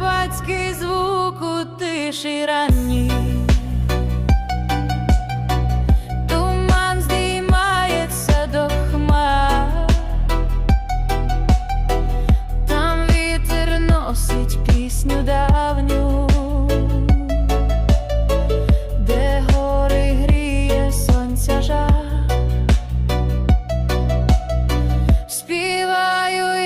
Карпатський звук у тиші ранній туман здіймається до там вітер носить пісню давню, де гори гріє сонця жар, співаю.